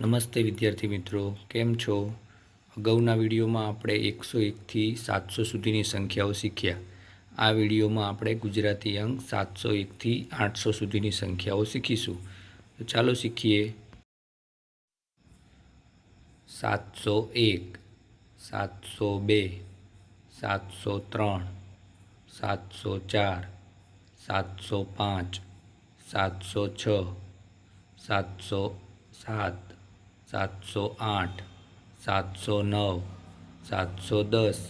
નમસ્તે વિદ્યાર્થી મિત્રો, કેમ છો? અગાઉના વિડીયોમાં આપણે એકસો એકથી સાતસો સુધીની સંખ્યાઓ શીખ્યા. આ વિડીયોમાં આપણે ગુજરાતી અંક સાતસો એકથી આઠસો સુધીની સંખ્યાઓ શીખીશું. તો ચાલો શીખીએ. સાતસો એક, સાતસો બે, સાતસો ત્રણ, સાતસો ચાર, સાતસો પાંચ, સાતસો છ, સાતસો સાત સાતસો આઠ, સાતસો નવ, સાતસો દસ,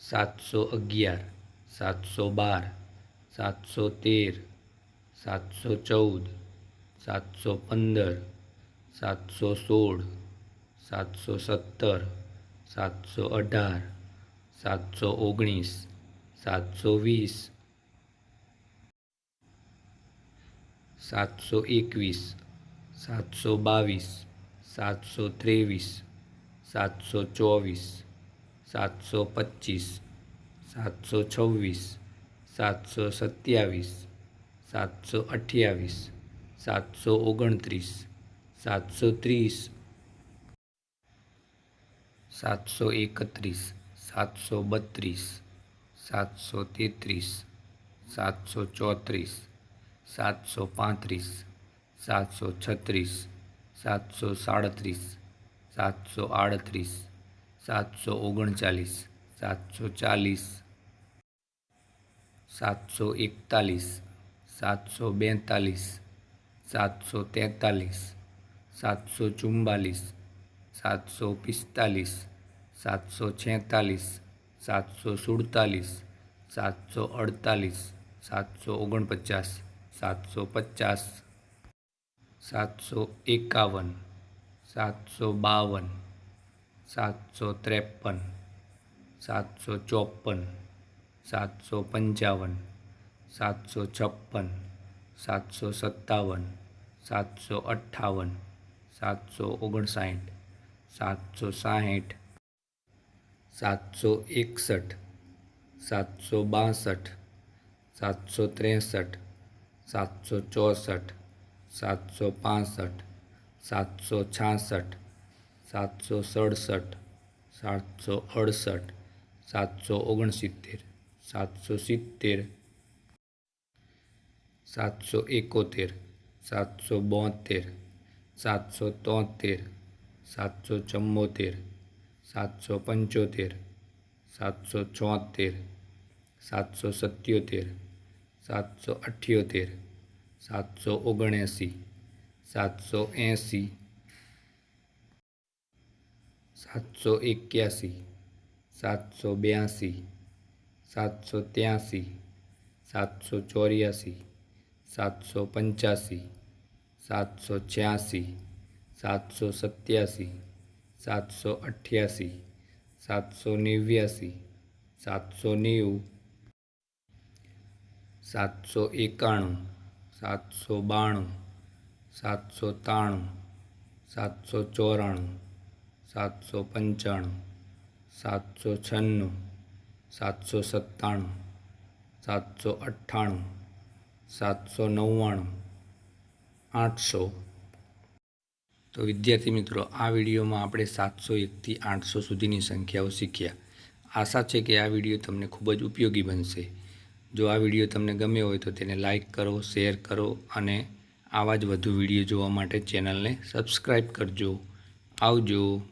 સાતસો અગિયાર, સાતસો બાર, સાતસો તેર, સાતસો ચૌદ, સાતસો પંદર, સાતસો સોળ, સાતસો સત્તર, સાતસો અઢાર, સાતસો ઓગણીસ, સાતસો વીસ, સાતસો એકવીસ સાતસો બાવીસ, સાતસો ત્રેવીસ, સાતસો ચોવીસ, સાતસો પચીસ, સાતસો છવ્વીસ, સાતસો સત્યાવીસ, સાતસો અઠ્યાવીસ, સાતસો ઓગણત્રીસ, સાતસો ત્રીસ, સાતસો એકત્રીસ, સાતસો બત્રીસ, સાતસો તેત્રીસ, સાતસો ચોત્રીસ, સાતસો પાંત્રીસ સાતસો છત્રીસ, સાતસો સાડત્રીસ, સાતસો આડત્રીસ, સાતસો ઓગણચાલીસ, સાતસો ચાલીસ, સાતસો એકતાલીસ, સાતસો બેતાલીસ, સાતસો તેતાલીસ, સાતસો ચુમ્બાલીસ, સાતસો પિસ્તાલીસ, સાતસો છેતાલીસ, સાતસો સુડતાલીસ, સાતસો અડતાલીસ, સાતસો ઓગણપચાસ, સાતસો પચાસ સાતસો એકાવન, સાતસો બાવન, સાતસો ત્રેપન, સાતસો ચોપન, સાતસો પંચાવન, સાતસો છપ્પન, સાતસો સત્તાવન, સાતસો અઠ્ઠાવન, સાતસો ઓગણસાઠ, સાતસો સાહીઠ, સાતસો એકસઠ, સાતસો બાસઠ, સાતસો ત્રેસઠ, સાતસો ચોસઠ સાતસો પાસઠ સાતસો છાસઠ સાતસો સડસઠ સાતસો અડસઠ સાતસો ઓગણસિત્તેર સાતસો સિત્તેર સાતસો એકોતેર સાતસો બોતેર સાતસો તોતેર સાતસો ચુમ્મોતેર સાતસો પંચોતેર સાતસો છોતેર સાતસો સત્યોતેર સાતસો અઠ્યોતેર સાતસો ઓગણએંસી. સાતસો એંસી. સાતસો એક્યાસી. સાતસો બ્યાસી સાતસો ત્યાસી. સાતસો ચોર્યાસી. સાતસો પંચ્યાસી. સાતસો છ્યાસી. સાતસો સત્યાસી. સાતસો અઠ્યાસી. સાતસો નેવ્યાસી. સાતસો નેવું. સાતસો એકાણું. સાતસો બાણું, સાતસો ત્રાણું સાતસો ચોરાણું, સાતસો પંચાણું, સાતસો છન્નું, સાતસો સત્તાણું, સાતસો અઠ્ઠાણું, સાતસો નવ્વાણું, આઠસો. તો વિદ્યાર્થી મિત્રો, આ વિડીયોમાં આપણે સાતસો એકથી આઠસો સુધીની સંખ્યાઓ શીખ્યા. આશા છે કે આ વીડિયો તમને ખૂબ જ ઉપયોગી બનશે. જો આ વીડિયો તમને ગમ્યો હોય તો તેને લાઇક કરો, શેર કરો અને આવા જ વધુ વીડિયો જોવા માટે ચેનલને સબસ્ક્રાઈબ કરજો. આવજો.